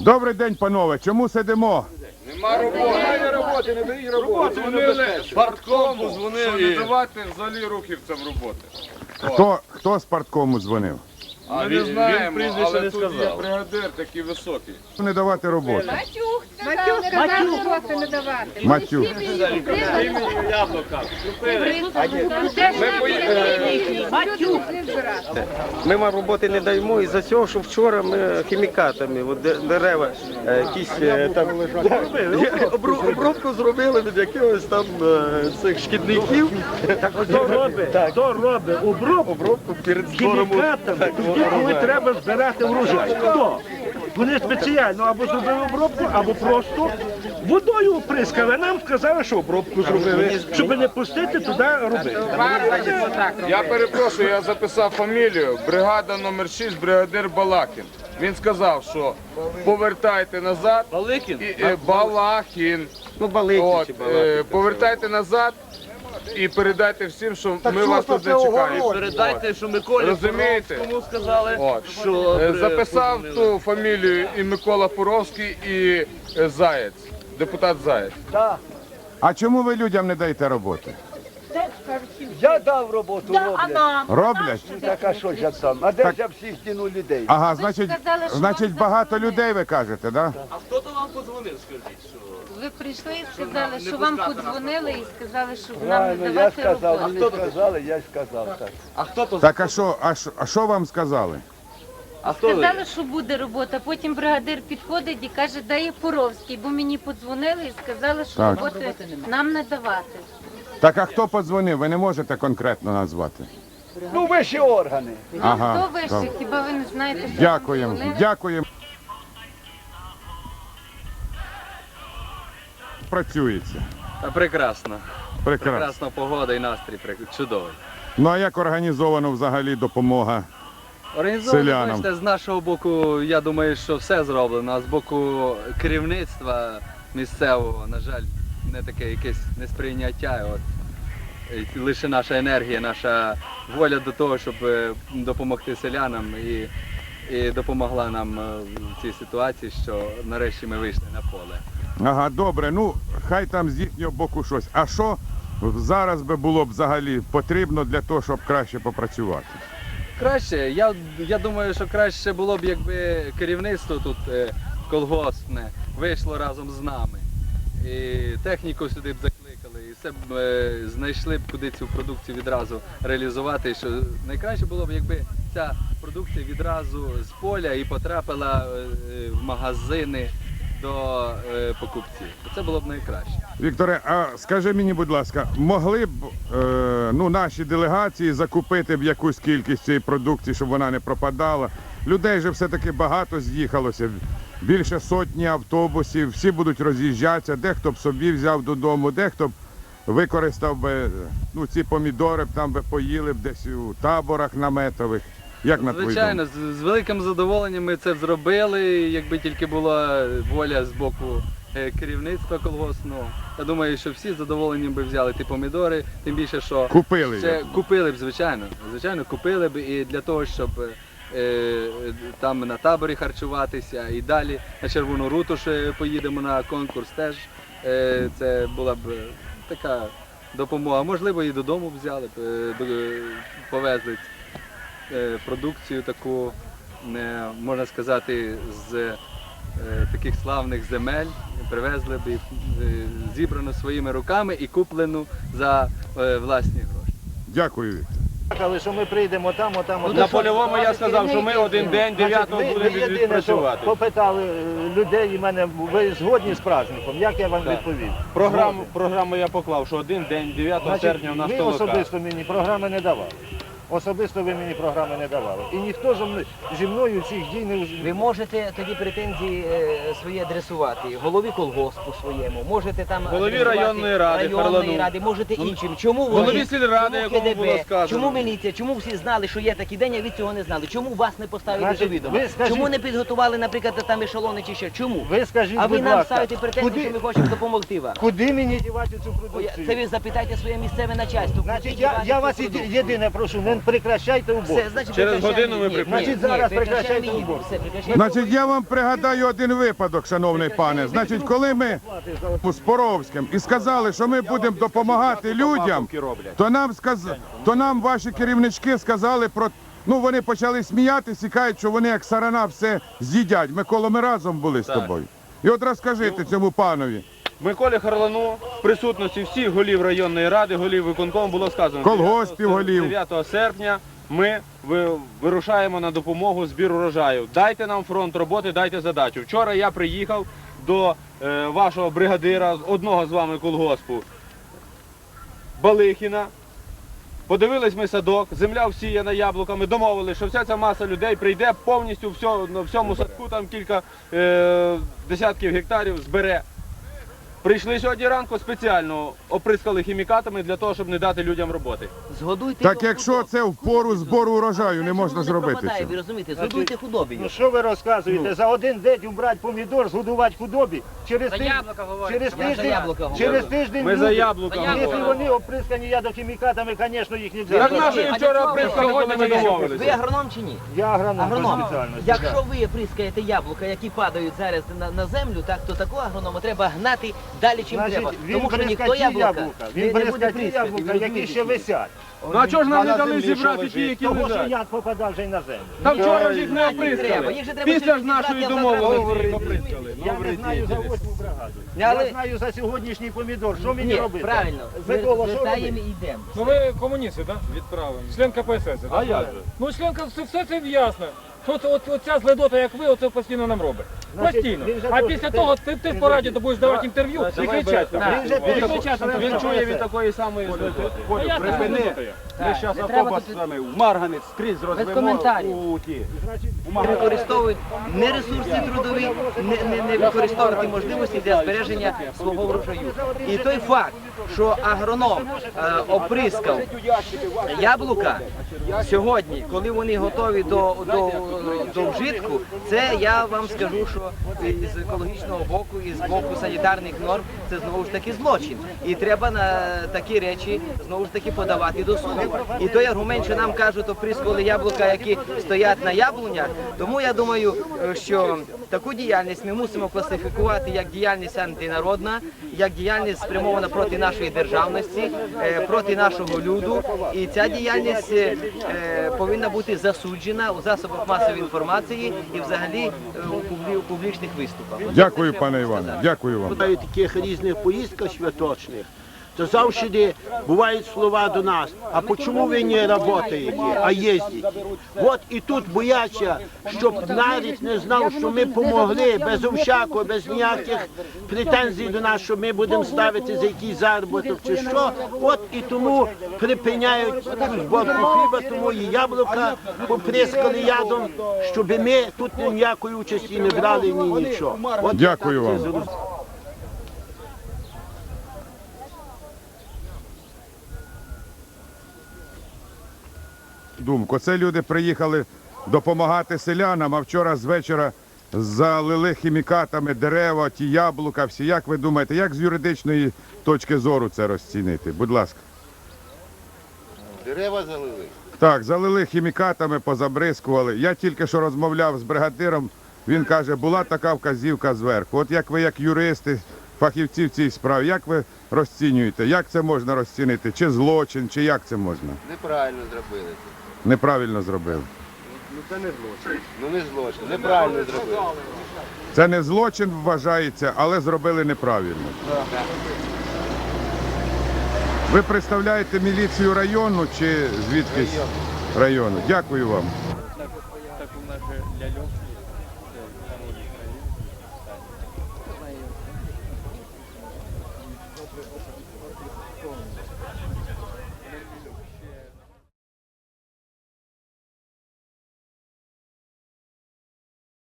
Добрий день, панове. Чому сидимо? Нема роботи. Немає роботи, не беріть роботи. Дзвонили парткому, що дзвонив не давати взагалі рухівцям роботи. Хто, хто з парткому дзвонив? А він- він, він знаємо, прізвище але не тут є бригадир такий високий. Не давати роботу. Матюк сказав, не роботи не давати. Не збирати. Ми вам роботи не даємо із-за цього, що вчора ми хімікатами, от де- дерева, е, якісь е, там обробку зробили від якихось там е, цих шкідників. Хто робить? Хто робить? Обробку? Обробку перед збором. хімікатами, тоді, коли треба збирати врожай? Хто? Вони спеціально або зробили обробку, або просто водою оприскали. Нам сказали, що обробку зробили, щоб не пустити туди робити. Я перепрошую, я записав фамілію. Бригада номер 6, бригадир Балакін. Він сказав, що повертайте назад. Баликін? Е, Балахін. Ну, балики От, е, повертайте назад і передайте всім, що ми вас тут не чекаємо. Передайте, що Миколі Розумієте? Кому сказали, От. що Е, Записав ту фамілію і Микола Поровський, і е, Заєць, депутат Заєць. А чому ви людям не даєте роботи? Я дав роботу, роблять. Роблять? Так, а що ж я сам? А де Так. ж я всіх тяну людей? Ага, значить, сказали, що значить багато людей ви кажете, да? А хто то вам подзвонив, скажіть? Що... Ви прийшли і сказали, що вам подзвонили і сказали, що нам Правильно, не я давати сказав, роботи. мені сказали, я й сказав так. А хто то? Так, а що, а що, а що вам сказали? А хто ви? Сказали, що буде робота. Потім бригадир підходить і каже, де є Поровський, бо мені подзвонили і сказали, що Так. роботи нам не давати. Так, а хто подзвонив? Ви не можете конкретно назвати. Ну, вищі органи. Ага, Хто добре. Хіба ви не знаєте? що Дякуємо, дякуємо. Працюється. Та прекрасно. Прекрасно. Прекрасна погода і настрій чудовий. Ну а як організовано взагалі допомога? Організовано, бачите, з нашого боку, я думаю, що все зроблено, а з боку керівництва місцевого, на жаль, не таке якесь несприйняття. От. І Лише наша енергія, наша воля до того, щоб е, допомогти селянам і, і допомогла нам е, в цій ситуації, що нарешті ми вийшли на поле. Ага, добре, ну хай там з їхнього боку щось. А що зараз би було б взагалі потрібно для того, щоб краще попрацювати? Краще, я, я думаю, що краще було б, якби керівництво тут е, колгоспне вийшло разом з нами. І техніку сюди б закликали, і все б е, знайшли б, куди цю продукцію відразу реалізувати. Що найкраще було б, якби ця продукція відразу з поля і потрапила е, е, в магазини до е, покупців. Це було б найкраще. Вікторе, а скажи мені, будь ласка, могли б ну, наші делегації закупити б якусь кількість цієї продукції, щоб вона не пропадала? Людей же все-таки багато з'їхалося. Більше сотні автобусів, всі будуть роз'їжджатися, дехто б собі взяв додому, дехто б використав би ну, ці помідори, б там би поїли б десь у таборах наметових. Як на твою Звичайно, думку? з, з великим задоволенням ми це зробили, якби тільки була воля з боку е, керівництва колгоспного. Я думаю, що всі з задоволенням би взяли ті помідори, тим більше, що Купили ще купили б, звичайно. Звичайно, купили б і для того, щоб е, е, там на таборі харчуватися і далі на Червону Руту ще поїдемо на конкурс теж. Е, це була б така допомога. Можливо, і додому взяли б, е, до- е, повезли продукцію таку, не, можна сказати, з е, таких славних земель. Привезли б і, е, зібрану своїми руками і куплену за е, власні гроші. Дякую, Віктор. Що ми прийдемо там, отам, отам. На польовому я сказав, що ми один день 9 Значить, будемо ви єдине, що відпрацювати. Попитали е, людей і мене, ви згодні з праздником, як я вам Так. відповів? Програму, програму я поклав, що один день 9 Значить, серпня в нас ви толока. особисто мені програми не давали. Особисто ви мені програми не давали. І ніхто зі мною, зі мною цих дій не Ви можете тоді претензії е, свої адресувати голові колгоспу своєму, можете там Голові адресувати районної ради, районної ради, можете іншим. Чому голові вони, сільради, чому якому було сказано. чому міліція, чому всі знали, що є такий день, а ви цього не знали? Чому вас не поставили Значить, до відома? ви скажіть- Чому не підготували, наприклад, там ешелони чи ще? Чому? Ви скажіть, А ви будь нам ласка, ставите претензії, куди, що ми хочемо допомогти вам. куди мені дівати цю Ой, продукцію? Це ви запитайте своє місцеве начальство. куди Значить, я, дівати я цю вас продукцію? єдине прошу, не один прекращайте уборку. Все, значить, Через годину ми ні, Зараз прекращайте уборку. Значить, я вам пригадаю один випадок, шановний пане. Значить, коли ми з Поровським і сказали, що ми будемо допомагати людям, то нам сказ... то нам ваші керівнички сказали про. Ну вони почали сміятися і кажуть, що вони як сарана все з'їдять. Микола, ми разом були з тобою. І от розкажите цьому панові. Миколі Харлану в присутності всіх голів районної ради, голів виконкому було сказано. Колгоспів голів. 9 серпня ми вирушаємо на допомогу збір урожаю. Дайте нам фронт роботи, дайте задачу. Вчора я приїхав до е, вашого бригадира, одного з вами колгоспу Балихіна. Подивились ми садок, земля всіяна яблуками, домовились, що вся ця маса людей прийде повністю все, на всьому садку, там кілька е, десятків гектарів збере. Прийшли сьогодні ранку спеціально, оприскали хімікатами для того, щоб не дати людям роботи. Згодуйте Так його якщо худобі. це в пору збору урожаю, не можна зробити пропадає, цього. Ви розумієте, згодуйте худобі. Ну що ви розказуєте? За один день убрати помідор, згодувати худобі. Через тиждень, через Я за тиждень, яблука говорю. через тиждень Ми за люди- яблука Якщо говоримо. вони оприскані ядохімікатами, звісно, їх не Так взяти. наші вчора оприскали, коли ми Ви домовилися. агроном чи ні? Я агроном, Агроном, по спеціальності. якщо ви прискаєте яблука, які падають зараз на, на землю, так то такого агронома треба гнати далі, чим Значить, треба. він Тому що ніхто яблука, яблука, не, він не буде яблука, ви які ще висять. Ну а чого ж нам не дали зібрати ті, які Того, що лежать? яд попадав вже й на землю. Та вчора ж їх не Треба, їх же треба Після сьогодні ж нашої зібрати, а завтра домовленості їх оприскали. Я не знаю за восьму бригаду. Але- Я знаю за сьогоднішній помідор. Що мені Ні, робити? правильно, Микола, що звертаємо робити? і йдемо. Ну ви комуністи, так? Відправимо. Член КПСС, так? А як же? Ну член КПСС, все це ясно. От, от, оця зледота, як ви, оце постійно нам робить. Постійно. А після того ти, ти по радіо будеш давати інтерв'ю і кричати. там. Він же І кричати там. Він чує від такої самої злоти. Ну, знаю, зледота є. Ми зараз автобус в Марганець скрізь Без коментарів. у ті. Не використовують не ресурси трудові, не, не, не використовують ті можливості для збереження свого врожаю. І той факт, що агроном е, оприскав яблука сьогодні, коли вони готові до, до, до вжитку, це я вам скажу, що з екологічного боку і з боку санітарних норм це знову ж таки злочин. І треба на такі речі знову ж таки подавати до суду. І той аргумент, що нам кажуть, оприскували яблука, які стоять на яблунях. Тому я думаю, е, що таку діяльність ми мусимо класифікувати як діяльність антинародна, як діяльність спрямована проти нашої державності, е, проти нашого люду. І ця діяльність е, повинна бути засуджена у засобах масової інформації і взагалі е, у публічних виступах. Дякую, пане Іване. Дякую вам. таких різних поїздках святочних, то завжди бувають слова до нас, а почему ви не працюєте, а їздите? От і тут бояться, щоб навіть не знав, що ми помогли без всякого, без ніяких претензій до нас, що ми будемо ставити за якийсь заробіток чи що. От і тому припиняють зборку хліба, тому і яблука поприскали ядом, щоб ми тут ніякої участі не брали ні нічого. От Дякую вам. Думку. Це люди приїхали допомагати селянам, а вчора з вечора залили хімікатами дерева, ті яблука, всі. Як ви думаєте, як з юридичної точки зору це розцінити? Будь ласка. Дерева залили. Так, залили хімікатами, позабризкували. Я тільки що розмовляв з бригадиром. Він каже, була така вказівка зверху. От як ви, як юристи, фахівці в цій справі, як ви розцінюєте? Як це можна розцінити? Чи злочин, чи як це можна? Неправильно зробили. Неправильно зробили. Ну це не злочин. Неправильно зробили. Це не злочин вважається, але зробили неправильно. Ви представляєте міліцію району чи звідкись району? Дякую вам.